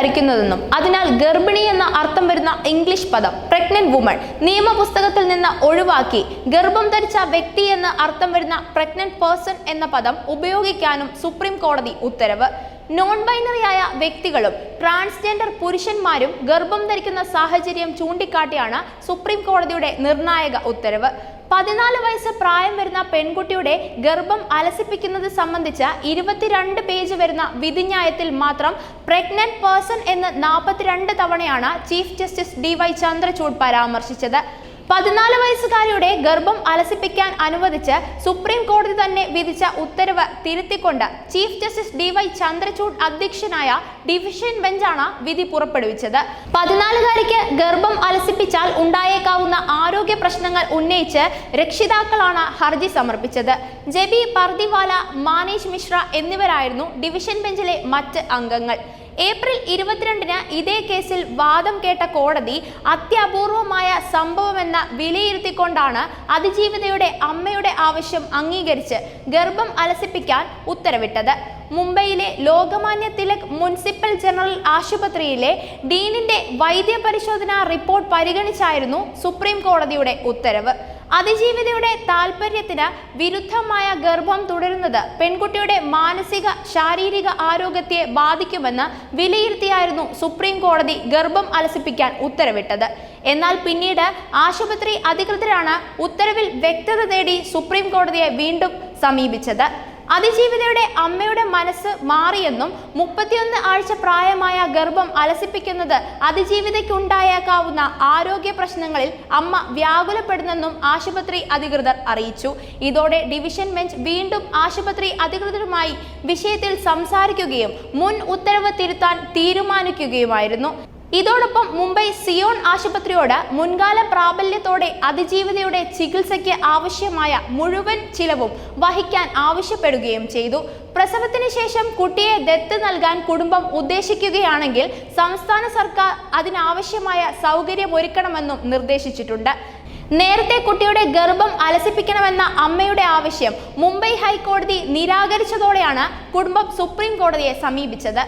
ധരിക്കുന്നതെന്നും അതിനാൽ ഗർഭിണി എന്ന അർത്ഥം വരുന്ന ഇംഗ്ലീഷ് പദം പ്രഗ്നന്റ് വുമൺ നിയമപുസ്തകത്തിൽ നിന്ന് ഒഴിവാക്കി ഗർഭം ധരിച്ച വ്യക്തി എന്ന് അർത്ഥം വരുന്ന പ്രഗ്നന്റ് പേഴ്സൺ എന്ന പദം ഉപയോഗിക്കാനും സുപ്രീം കോടതി ഉത്തരവ് നോൺ ബൈനറി ആയ വ്യക്തികളും ട്രാൻസ്ജെൻഡർ പുരുഷന്മാരും ഗർഭം ധരിക്കുന്ന സാഹചര്യം ചൂണ്ടിക്കാട്ടിയാണ് സുപ്രീം കോടതിയുടെ നിർണായക ഉത്തരവ്. പതിനാല് വയസ്സ് പ്രായം വരുന്ന പെൺകുട്ടിയുടെ ഗർഭം അലസിപ്പിക്കുന്നത് സംബന്ധിച്ച ഇരുപത്തിരണ്ട് പേജ് വരുന്ന വിധിന്യായത്തിൽ മാത്രം പ്രഗ്നന്റ് പേഴ്സൺ എന്ന് നാൽപ്പത്തിരണ്ട് തവണയാണ് chief justice D Y Chandrachud പരാമർശിച്ചത്. പതിനാല് വയസ്സുകാരിയുടെ ഗർഭം അലസിപ്പിക്കാൻ അനുവദിച്ച് സുപ്രീം കോടതി തന്നെ വിധിച്ച ഉത്തരവ് തിരുത്തിക്കൊണ്ട് chief justice D Y Chandrachud അധ്യക്ഷനായ ഡിവിഷൻ ബെഞ്ചാണ് വിധി പുറപ്പെടുവിച്ചത്. പതിനാലുകാരിക്ക് ഗർഭം അലസിപ്പിച്ചാൽ ഉണ്ടായേക്കാവുന്ന ആരോഗ്യ പ്രശ്നങ്ങൾ ഉന്നയിച്ച് രക്ഷിതാക്കളാണ് ഹർജി സമർപ്പിച്ചത്. ജബി പർദിവാല മാനേജ് മിശ്ര എന്നിവരായിരുന്നു ഡിവിഷൻ ബെഞ്ചിലെ മറ്റ് അംഗങ്ങൾ. ഏപ്രിൽ ഇരുപത്തിരണ്ടിന് ഇതേ കേസിൽ വാദം കേട്ട കോടതി അത്യപൂർവമായ സംഭവമെന്ന വിലയിരുത്തിക്കൊണ്ടാണ് അതിജീവിതയുടെ അമ്മയുടെ ആവശ്യം അംഗീകരിച്ച് ഗർഭം അലസിപ്പിക്കാൻ ഉത്തരവിട്ടത്. മുംബൈയിലെ ലോകമാന്യ തിലക് മുനിസിപ്പൽ ജനറൽ ആശുപത്രിയിലെ ഡീനിന്റെ വൈദ്യപരിശോധനാ റിപ്പോർട്ട് പരിഗണിച്ചായിരുന്നു സുപ്രീം കോടതിയുടെ ഉത്തരവ്. അതിജീവിതയുടെ താല്പര്യത്തിന് വിരുദ്ധമായ ഗർഭം തുടരുന്നത് പെൺകുട്ടിയുടെ മാനസിക ശാരീരിക ആരോഗ്യത്തെ ബാധിക്കുമെന്ന് വിലയിരുത്തിയായിരുന്നു സുപ്രീം കോടതി ഗർഭം അലസിപ്പിക്കാൻ ഉത്തരവിട്ടത്. എന്നാൽ പിന്നീട് ആശുപത്രി അധികൃതരാണ് ഉത്തരവിൽ വ്യക്തത തേടി സുപ്രീം കോടതിയെ വീണ്ടും സമീപിച്ചത്. അതിജീവിതയുടെ അമ്മയുടെ മനസ്സ് മാറിയെന്നും മുപ്പത്തിയൊന്ന് ആഴ്ച പ്രായമായ ഗർഭം അലസിപ്പിക്കുന്നത് അതിജീവിതയ്ക്കുണ്ടായേക്കാവുന്ന ആരോഗ്യ പ്രശ്നങ്ങളിൽ അമ്മ വ്യാകുലപ്പെടുന്നെന്നും ആശുപത്രി അധികൃതർ അറിയിച്ചു. ഇതോടെ ഡിവിഷൻ ബെഞ്ച് വീണ്ടും ആശുപത്രി അധികൃതരുമായി വിഷയത്തിൽ സംസാരിക്കുകയും മുൻ ഉത്തരവ് തിരുത്താൻ തീരുമാനിക്കുകയുമായിരുന്നു. ഇതോടൊപ്പം മുംബൈ സിയോൺ ആശുപത്രിയോട് മുൻകാല പ്രാബല്യത്തോടെ അതിജീവിതയുടെ ചികിത്സയ്ക്ക് ആവശ്യമായ മുഴുവൻ ചിലവും വഹിക്കാൻ ആവശ്യപ്പെടുകയും ചെയ്തു. പ്രസവത്തിന് ശേഷം കുട്ടിയെ ദത്ത് നൽകാൻ കുടുംബം ഉദ്ദേശിക്കുകയാണെങ്കിൽ സംസ്ഥാന സർക്കാർ അതിനാവശ്യമായ സൗകര്യമൊരുക്കണമെന്നും നിർദ്ദേശിച്ചിട്ടുണ്ട്. നേരത്തെ കുട്ടിയുടെ ഗർഭം അലസിപ്പിക്കണമെന്ന അമ്മയുടെ ആവശ്യം മുംബൈ ഹൈക്കോടതി നിരാകരിച്ചതോടെയാണ് കുടുംബം സുപ്രീം കോടതിയെ സമീപിച്ചത്.